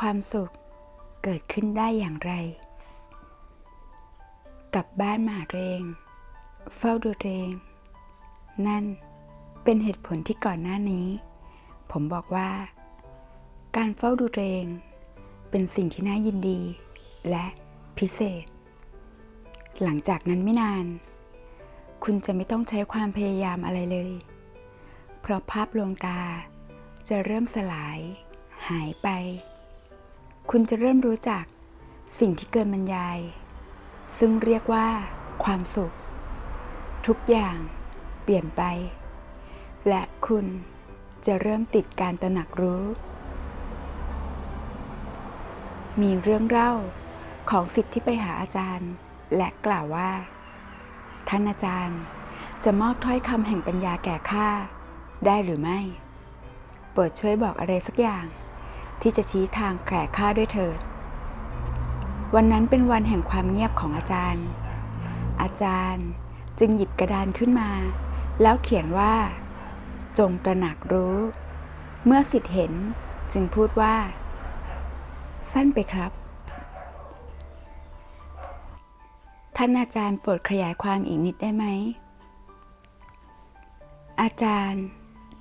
ความสุขเกิดขึ้นได้อย่างไร กลับบ้านมาเองเฝ้าดูเองนั่นเป็นเหตุผลที่ก่อนหน้านี้ ผมบอกว่า การเฝ้าดูเองเป็นสิ่งที่น่ายินดี และพิเศษ หลังจากนั้นไม่นาน คุณจะไม่ต้องใช้ความพยายามอะไรเลย เพราะภาพลวงตาจะเริ่มสลาย หายไป คุณจะเริ่มรู้จักสิ่งที่เกินบรรยาย ซึ่งเรียกว่าความสุข ทุกอย่างเปลี่ยนไป และคุณจะเริ่มติดการตระหนักรู้ มีเรื่องเล่าของสิทธิ์ที่ไปหาอาจารย์ และกล่าวว่า ท่านอาจารย์จะมอบถ้อยคำแห่งปัญญาแก่ข้าได้หรือไม่ โปรดช่วยบอกอะไรสักอย่าง ที่จะชี้ทางแก่ข้าด้วยเถิด วันนั้นเป็นวันแห่งความเงียบของอาจารย์ อาจารย์จึงหยิบกระดานขึ้นมา แล้วเขียนว่า จงตระหนักรู้ เมื่อสิทธิ์เห็นจึงพูดว่า สั้นไปครับ ท่านอาจารย์โปรดขยายความอีกนิดได้ไหม อาจารย์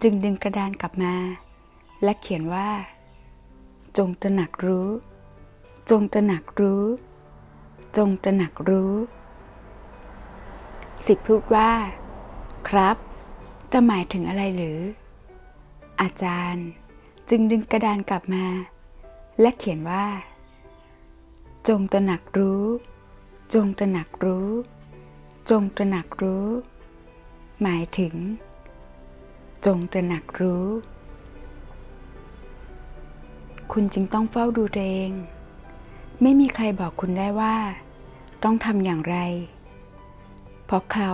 จึงดึงกระดานกลับมา และเขียนว่า จงตระหนักรู้ จงตระหนักรู้ จงตระหนักรู้สิทธิพูดว่า ครับ จะหมายถึงอะไรหรือ อาจารย์จึงดึงกระดานกลับมา และเขียนว่า จงตระหนักรู้ จงตระหนักรู้ จงตระหนักรู้ หมายถึง จงตระหนักรู้ คุณจึงต้องเฝ้าดูเอง ไม่มีใครบอกคุณได้ว่า ต้องทำอย่างไร เพราะเขา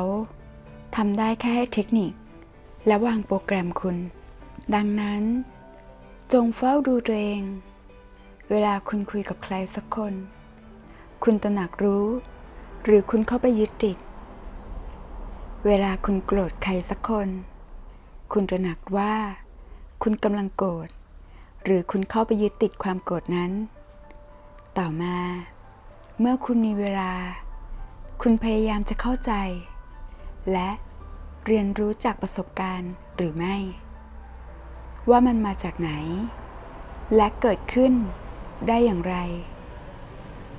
ทำได้แค่ให้เทคนิค และวางโปรแกรมคุณ ดังนั้น จงเฝ้าดูตัวเอง เวลาคุณคุยกับใครสักคน คุณตระหนักรู้ หรือคุณเข้าไปยึดติด เวลาคุณโกรธใครสักคน คุณตระหนักว่า คุณกำลังโกรธ หรือคุณเข้าไปยึดติดความโกรธนั้น ต่อมา เมื่อคุณมีเวลา คุณพยายามจะเข้าใจ และเรียนรู้จากประสบการณ์หรือไม่ ว่ามันมาจากไหน และเกิดขึ้นได้อย่างไร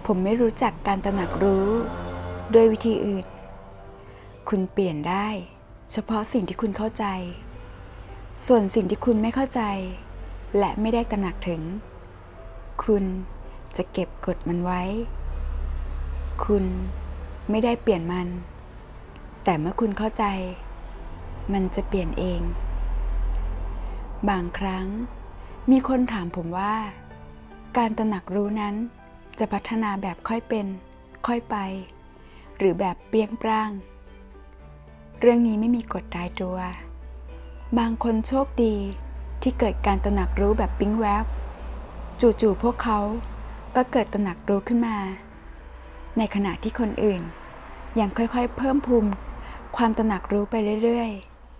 ผมไม่รู้จักการตระหนักรู้ด้วยวิธีอื่น คุณเปลี่ยนได้ เฉพาะสิ่งที่คุณเข้าใจ ส่วนสิ่งที่คุณไม่เข้าใจ และไม่ได้ตระหนักถึง คุณจะเก็บกดมันไว้ คุณไม่ได้เปลี่ยนมัน แต่เมื่อคุณเข้าใจ มันจะเปลี่ยนเอง บางครั้งมีคนถามผมว่า การตระหนักรู้นั้นจะพัฒนาแบบค่อยเป็น ค่อยไป หรือแบบเปรี้ยงปร้าง เรื่องนี้ไม่มีกฎตายตัว บางคนโชคดี ที่เกิดการตระหนักรู้แบบปิ๊งแวบ จู่ๆพวกเขาก็เกิดตระหนักรู้ขึ้นมา ในขณะที่คนอื่น ยังค่อยๆ เพิ่มภูมิความตระหนักรู้ไปเรื่อย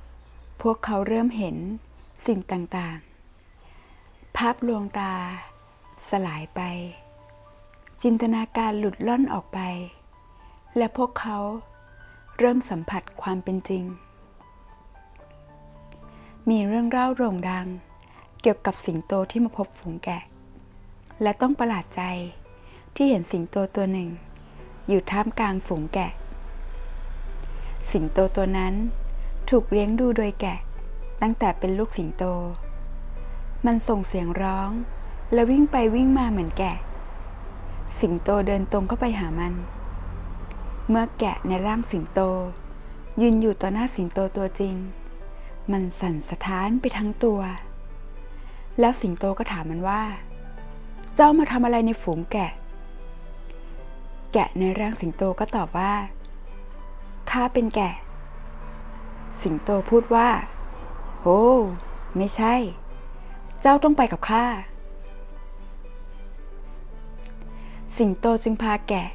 ๆ พวกเขาเริ่มเห็นสิ่งต่างๆ ภาพลวงตา สลายไป จินตนาการหลุดล่อนออกไป และพวกเขาเริ่มสัมผัสความเป็นจริง มีเรื่องเล่าโด่งดัง เกี่ยวกับสิงโตที่มาพบฝูงแกะ และต้องประหลาดใจที่เห็นสิงโตตัวหนึ่ง อยู่ท่ามกลางฝูงแกะ สิงโตตัวนั้นถูกเลี้ยงดูโดยแกะ ตั้งแต่เป็นลูกสิงโต มันส่งเสียงร้อง และวิ่งไปวิ่งมาเหมือนแกะ สิงโตเดินตรงเข้าไปหามัน เมื่อแกะในร่างสิงโต ยืนอยู่ต่อหน้าสิงโตตัวจริง มันสั่นสะท้านไปทั้งตัว แล้วสิงโตก็ถามมันว่า เจ้ามาทำอะไรในฝูงแกะ แกะในร่างสิงโตก็ตอบว่า ข้าเป็นแกะ สิงโตพูดว่า โอ้ ไม่ใช่ เจ้าต้องไปกับข้า สิงโตจึงพาแกะ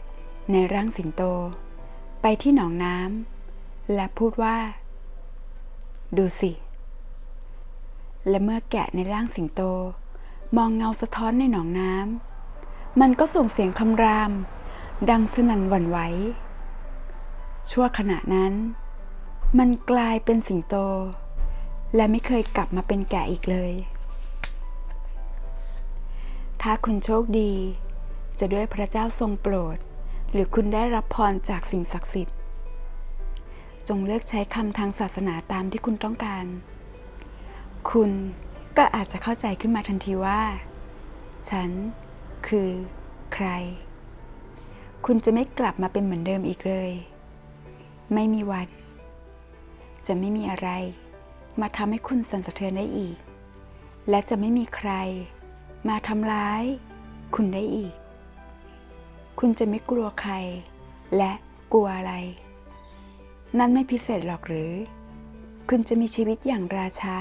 ในร่างสิงโต ไปที่หนองน้ำและพูดว่า ดูสิ และเมื่อแกะในร่างสิงโต มองเงาสะท้อนในหนองน้ำมันก็ส่งเสียงคำราม ดังสนั่นหวั่นไหว ชั่วขณะนั้น มันกลายเป็นสิงโต และไม่เคยกลับมาเป็นแกะอีกเลย ถ้าคุณโชคดี จะด้วยพระเจ้าทรงโปรด หรือคุณได้รับพรจากสิ่งศักดิ์สิทธิ์ จงเลือกใช้คำทางศาสนาตามที่คุณต้องการ คุณก็อาจจะเข้าใจขึ้นมาทันทีว่า ฉันคือใคร คุณจะไม่กลับมาเป็นเหมือนเดิมอีกเลย ไม่มีวัน จะไม่มีอะไร มาทำให้คุณสั่นสะเทือนได้อีก และจะไม่มีใคร มาทำร้าย คุณได้อีก คุณจะไม่กลัวใคร และกลัวอะไร นั่นไม่พิเศษหรอกหรือ คุณจะมีชีวิตอย่างราชา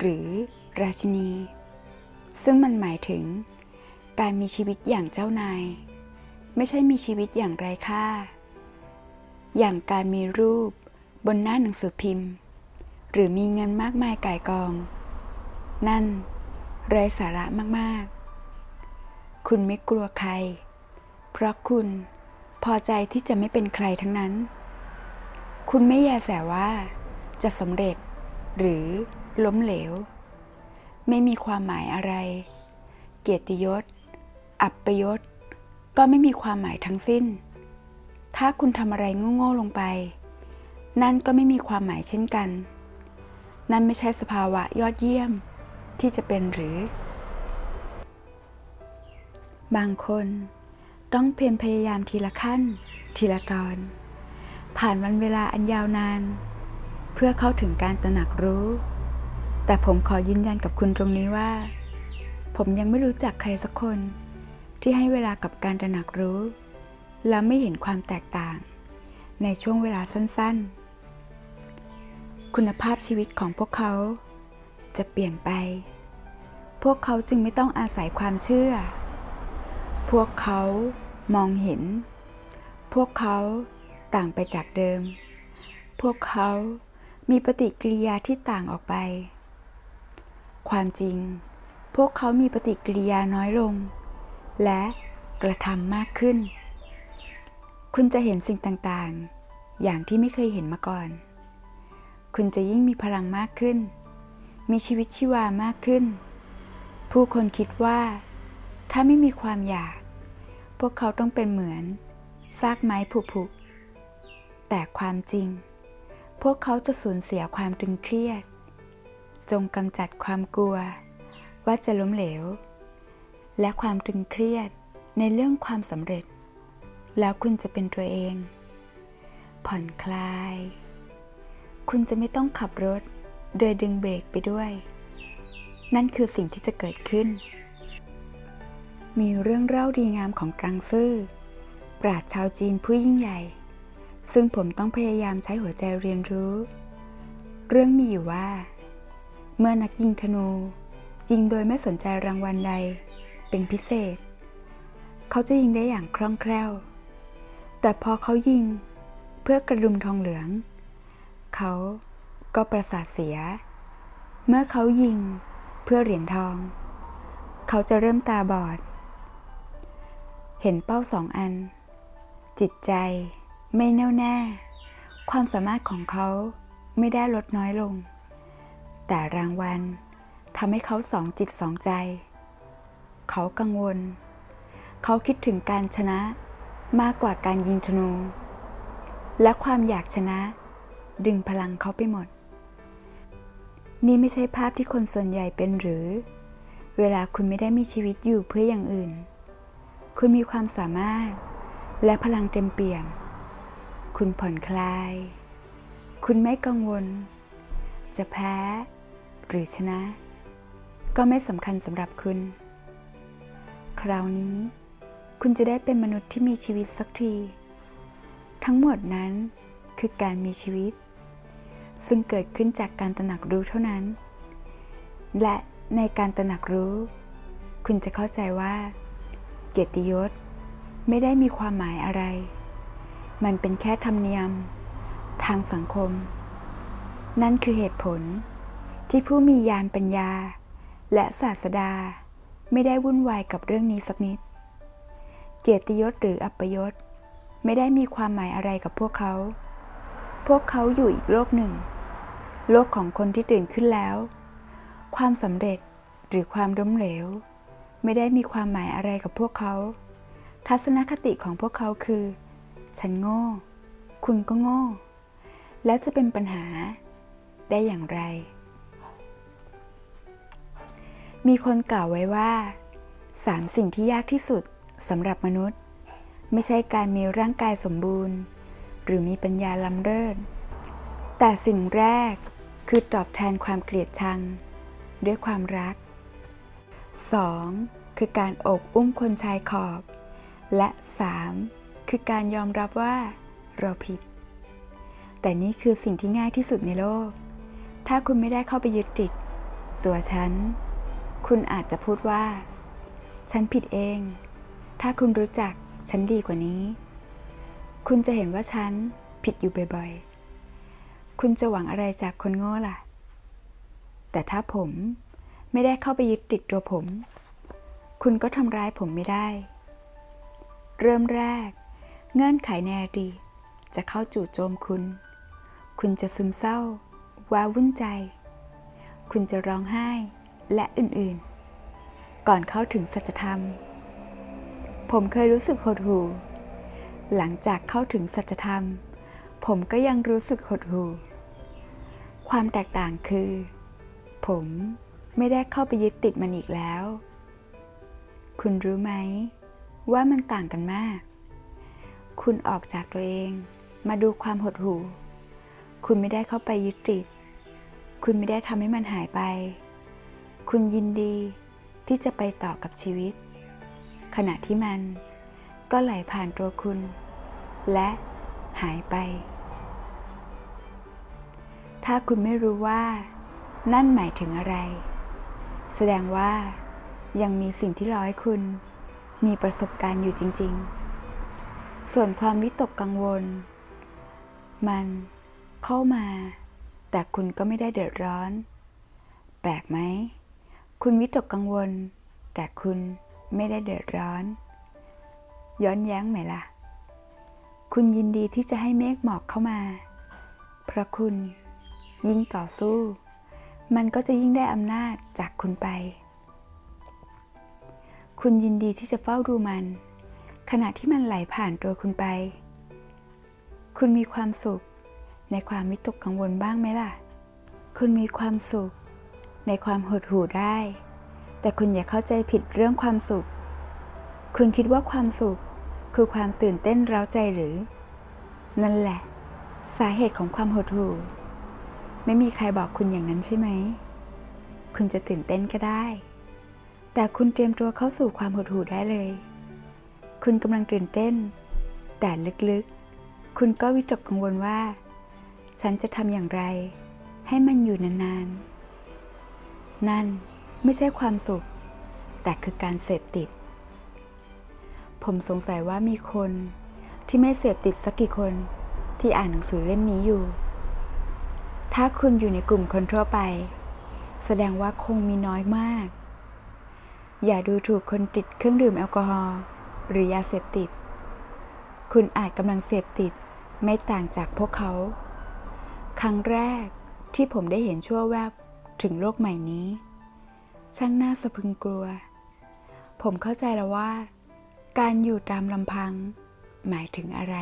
หรือราชินี ซึ่งมันหมายถึง การมีชีวิตอย่างเจ้านาย ไม่ใช่มีชีวิตอย่างไร้ค่า อย่างการมีรูปบนหน้าหนังสือพิมพ์ หรือมีเงินมากมายก่ายกอง นั่นไร้สาระมากๆ คุณไม่กลัวใคร เพราะคุณพอใจที่จะไม่เป็นใครทั้งนั้น คุณไม่แยแสว่าจะสำเร็จหรือล้มเหลว ไม่มีความหมายอะไร เกียรติยศ อัปยศ ก็ไม่มีความหมายทั้งสิ้น ถ้าคุณทำอะไรโง่ๆลงไป นั่นก็ไม่มีความหมายเช่นกัน นั่นไม่ใช่สภาวะยอดเยี่ยมที่จะเป็นหรือ บางคนต้องเพียรพยายามทีละขั้น ทีละตอน ผ่านวันเวลาอันยาวนาน เพื่อเข้าถึงการตระหนักรู้ แต่ผมขอยืนยันกับคุณตรงนี้ว่า ผมยังไม่รู้จักใครสักคน ที่ให้เวลากับการตระหนักรู้ และไม่เห็นความแตกต่าง ในช่วงเวลาสั้นๆ คุณภาพชีวิตของพวกเขา จะเปลี่ยนไป พวกเขาจึงไม่ต้องอาศัยความเชื่อ พวกเขามองเห็น พวกเขา ต่างไปจากเดิม พวกเขามีปฏิกิริยาที่ต่างออกไป ความจริง พวกเขามีปฏิกิริยาน้อยลง และกระทำมากขึ้น คุณจะเห็นสิ่งต่างๆ อย่างที่ไม่เคยเห็นมาก่อน คุณจะยิ่งมีพลังมากขึ้น มีชีวิตชีวามากขึ้น ผู้คนคิดว่า ถ้าไม่มีความอยาก พวกเขาต้องเป็นเหมือนซากไม้ผุๆ แต่ความจริง พวกเขาจะสูญเสียความตึงเครียด จงกำจัดความกลัว ว่าจะล้มเหลว และความตึงเครียดในเรื่องความสำเร็จ แล้วคุณจะเป็นตัวเอง ผ่อนคลาย คุณจะไม่ต้องขับรถ โดยดึงเบรกไปด้วย นั่นคือสิ่งที่จะเกิดขึ้น มีเรื่องเล่าดีงามของกรังซื่อ ปราชชาวจีนผู้ยิ่งใหญ่ ซึ่งผมต้องพยายามใช้หัวใจเรียนรู้ เรื่องมีอยู่ว่า เมื่อนักยิงธนู ยิงโดยไม่สนใจรางวัลใด เป็นพิเศษ เขาจะยิงได้อย่างคล่องแคล่ว แต่พอเขายิงเพื่อกระดุมทองเหลือง เขาก็ประสาทเสีย เมื่อเขายิงเพื่อเหรียญทอง เขาจะเริ่มตาบอด เห็นเป้าสองอัน จิตใจ ไม่แน่วแน่ ความสามารถของเขาไม่ได้ลดน้อยลง แต่รางวัลทำให้เขาสองจิตสองใจ เขากังวล เขาคิดถึงการชนะมากกว่าการยิงธนู และความอยากชนะ ดึงพลังเขาไปหมด นี่ไม่ใช่ภาพที่คนส่วนใหญ่เป็นหรือ เวลาคุณไม่ได้มีชีวิตอยู่เพื่ออย่างอื่น คุณมีความสามารถและพลังเต็มเปี่ยม คุณผ่อนคลาย คุณไม่กังวล จะแพ้ หรือชนะ ก็ไม่สำคัญสำหรับคุณ คราวนี้ คุณจะได้เป็นมนุษย์ที่มีชีวิตสักที ทั้งหมดนั้นคือการมีชีวิต ซึ่งเกิดขึ้นจากการตระหนักรู้เท่านั้น และในการตระหนักรู้ คุณจะเข้าใจว่า เกียรติยศไม่ได้มีความหมายอะไร มันเป็นแค่ธรรมเนียม ทางสังคม นั่นคือเหตุผลที่ผู้มีญาณปัญญา และศาสดาไม่ได้วุ่นวายกับเรื่องนี้สักนิด เกียรติยศหรืออัปยศไม่ได้มีความหมายอะไรกับพวกเขา พวกเขาอยู่อีกโลกหนึ่ง โลกของคนที่ตื่นขึ้นแล้ว ความสำเร็จหรือความล้มเหลว ไม่ได้มีความหมายอะไรกับพวกเขา ทัศนคติของพวกเขาคือ ฉันโง่ คุณก็โง่ แล้วจะเป็นปัญหาได้อย่างไร มีคนกล่าวไว้ว่าสามสิ่งที่ยากที่สุดสำหรับมนุษย์ ไม่ใช่การมีร่างกายสมบูรณ์ หรือมีปัญญาล้ำเลิศแต่สิ่งแรกคือตอบแทนความเกลียดชัง ด้วยความรัก 2. คือการโอบอุ้มคนชายขอบ และ 3. คือการยอมรับว่าเราผิด แต่นี่คือสิ่งที่ง่ายที่สุดในโลก ถ้าคุณไม่ได้เข้าไปยึดติด ตัวฉัน คุณอาจจะพูดว่า ฉันผิดเอง ถ้าคุณรู้จักฉันดีกว่านี้ คุณจะเห็นว่าฉันผิดอยู่บ่อยๆ คุณจะหวังอะไรจากคนโง่ล่ะ แต่ถ้าผมไม่ได้เข้าไปยึดติดตัวผม คุณก็ทำร้ายผมไม่ได้ เริ่มแรก เงื่อนไขในอดีตจะเข้าจู่โจมคุณ คุณจะซึมเศร้า ว้าวุ่นใจ คุณจะร้องไห้และอื่นๆ ก่อนเข้าถึงสัจธรรม ผมเคยรู้สึกหดหู่ หลังจากเข้าถึงสัจธรรม ผมก็ยังรู้สึกหดหู่ ความแตกต่างคือ ผมไม่ได้เข้าไปยึดติดมันอีกแล้ว คุณรู้ไหม ว่ามันต่างกันมาก คุณออกจากตัวเอง มาดูความหดหู่ คุณไม่ได้เข้าไปยึดติด คุณไม่ได้ทำให้มันหายไป คุณยินดีที่จะไปต่อกับชีวิต ขณะที่มันก็ไหลผ่านตัวคุณ และหายไป ถ้าคุณไม่รู้ว่า นั่นหมายถึงอะไร แสดงว่ายังมีสิ่งที่รอให้คุณ มีประสบการณ์อยู่จริง ๆ ส่วนความวิตกกังวล มันเข้ามา แต่คุณก็ไม่ได้เดือดร้อน แปลกไหม คุณวิตกกังวล แต่คุณไม่ได้เดือดร้อน ย้อนแย้งไหมล่ะ คุณยินดีที่จะให้เมฆหมอกเข้ามา เพราะคุณยิ่งต่อสู้ มันก็จะยิ่งได้อำนาจจากคุณไป คุณยินดีที่จะเฝ้าดูมัน ขณะที่มันไหลผ่านตัวคุณไป คุณมีความสุข ในความวิตกกังวลบ้างไหมล่ะ คุณมีความสุข ในความหดหู่ได้ แต่คุณอย่าเข้าใจผิดเรื่องความสุข คุณคิดว่าความสุข คือความตื่นเต้นเร้าใจหรือ นั่นแหละ สาเหตุของความหดหู่ ไม่มีใครบอกคุณอย่างนั้นใช่ไหม คุณจะตื่นเต้นก็ได้ แต่คุณเตรียมตัวเข้าสู่ความหดหู่ได้เลย คุณกำลังตื่นเต้น แต่ลึกๆ คุณก็วิตกกังวลว่า ฉันจะทำอย่างไร ให้มันอยู่นานๆ นั่นไม่ใช่ความสุข แต่คือการเสพติด ผมสงสัยว่ามีคนที่ไม่เสพติดสักกี่คนที่อ่านหนังสือเล่มนี้อยู่ ถ้าคุณอยู่ในกลุ่มคนทั่วไป แสดงว่าคงมีน้อยมาก อย่าดูถูกคนติดเครื่องดื่มแอลกอฮอล์ หรือยาเสพติด คุณอาจกำลังเสพติดไม่ต่างจากพวกเขา ครั้งแรกที่ผมได้เห็นชั่วแวบถึงโลกใหม่นี้ ช่างน่าสะพึงกลัว ผมเข้าใจแล้วว่า การอยู่ตามลำพัง หมายถึงอะไร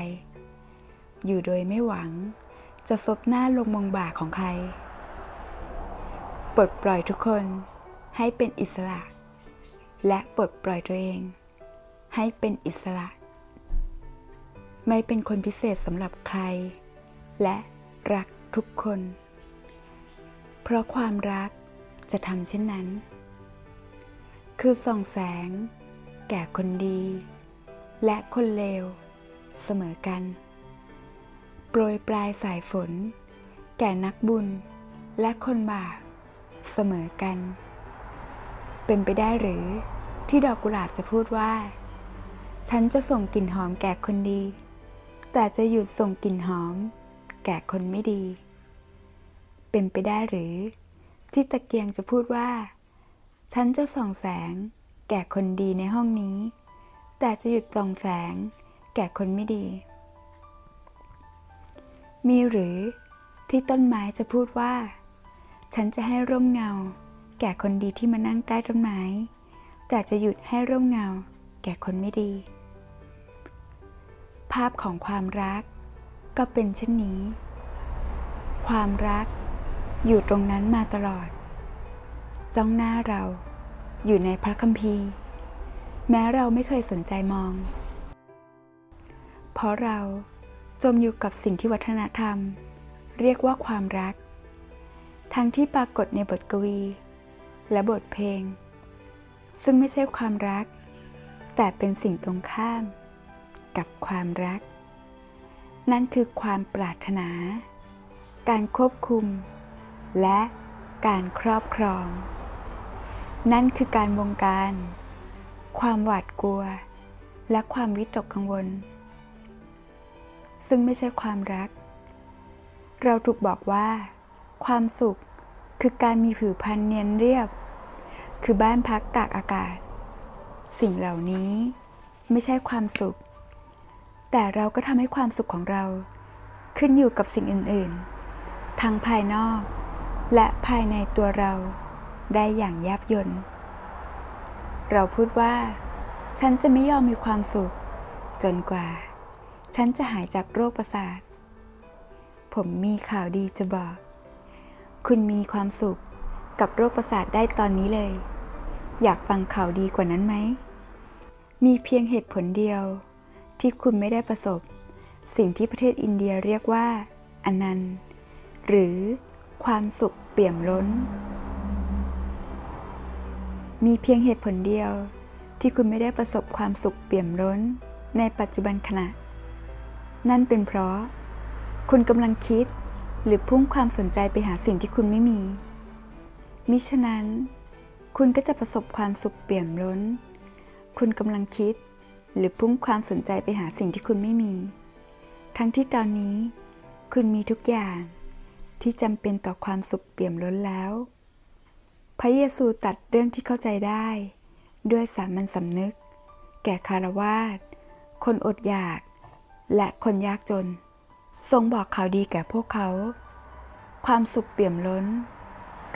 อยู่โดยไม่หวัง จะซบหน้าลงมองบ่าของใคร ปลดปล่อยทุกคนให้เป็นอิสระ และปลดปล่อยตัวเอง ให้เป็นอิสระ ไม่เป็นคนพิเศษสำหรับใคร และรักทุกคน เพราะความรักจะทำเช่นนั้น คือส่องแสง แก่คนดี และคนเลว เสมอกัน โปรยปลายสายฝน แก่นักบุญ และคนบาปเสมอกัน เป็นไปได้หรือที่ดอกกุหลาบจะพูดว่า ฉันจะส่งกลิ่นหอมแก่คนดี แต่จะหยุดส่งกลิ่นหอม แก่คนไม่ดี เป็นไปได้หรือ ที่ตะเกียงจะพูดว่า ฉันจะส่องแสง แก่คนดีในห้องนี้ แต่จะหยุดส่องแสง แก่คนไม่ดี มีหรือที่ต้นไม้จะพูดว่า ฉันจะให้ร่มเงา แก่คนดีที่มานั่งใต้ต้นไม้ แต่จะหยุดให้ร่มเงา แก่คนไม่ดี ภาพของความรัก ก็เป็นเช่นนี้ ความรักอยู่ตรงนั้นมาตลอด จ้องหน้าเราอยู่ในพระคัมภีร์ แม้เราไม่เคยสนใจมอง เพราะเราจมอยู่กับสิ่งที่วัฒนธรรม เรียกว่าความรัก ทั้งที่ปรากฏในบทกวี และบทเพลง ซึ่งไม่ใช่ความรัก แต่เป็นสิ่งตรงข้าม กับความรัก นั่นคือความปรารถนา การควบคุม และการครอบครอง นั่นคือการบงการ ความหวาดกลัว และความวิตกกังวล ซึ่งไม่ใช่ความรัก เราถูกบอกว่า ความสุขคือการมีผิวพรรณเนียนเรียบ คือบ้านพักตากอากาศ สิ่งเหล่านี้ไม่ใช่ความสุข แต่เราก็ทำให้ความสุขของเรา ขึ้นอยู่กับสิ่งอื่น ๆ ทั้งภายนอก และภายในตัวเราได้อย่างแยบยลเราพูดว่า ฉันจะไม่ยอมมีความสุข จนกว่า ฉันจะหายจากโรคประสาท ผมมีข่าวดีจะบอก คุณมีความสุขกับโรคประสาทได้ตอนนี้เลย อยากฟังข่าวดีกว่านั้นไหม มีเพียงเหตุผลเดียว ที่คุณไม่ได้ประสบ สิ่งที่ประเทศอินเดียเรียกว่าอนันต์ หรือความสุขเปี่ยมล้น มีเพียงเหตุผลเดียวที่คุณไม่ได้ประสบความสุขเปี่ยมล้น ในปัจจุบันขณะ นั่นเป็นเพราะ คุณกำลังคิดหรือพุ่งความสนใจไปหาสิ่งที่คุณไม่มี มิฉะนั้น คุณก็จะประสบความสุขเปี่ยมล้น คุณกำลังคิด หรือพุ่งความสนใจไปหาสิ่งที่คุณไม่มี ทั้งที่ตอนนี้ คุณมีทุกอย่าง ที่จำเป็นต่อความสุขเปี่ยมล้นแล้ว พระเยซูตัดเรื่องที่เข้าใจได้ ด้วยสามัญสำนึก แก่คารวาสคนอดอยาก และคนยากจน ทรงบอกข่าวดีแก่พวกเขา ความสุขเปี่ยมล้น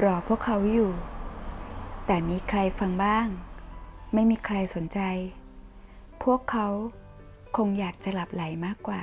รอพวกเขาอยู่ แต่มีใครฟังบ้าง ไม่มีใครสนใจ พวกเขาคงอยากจะหลับไหลมากกว่า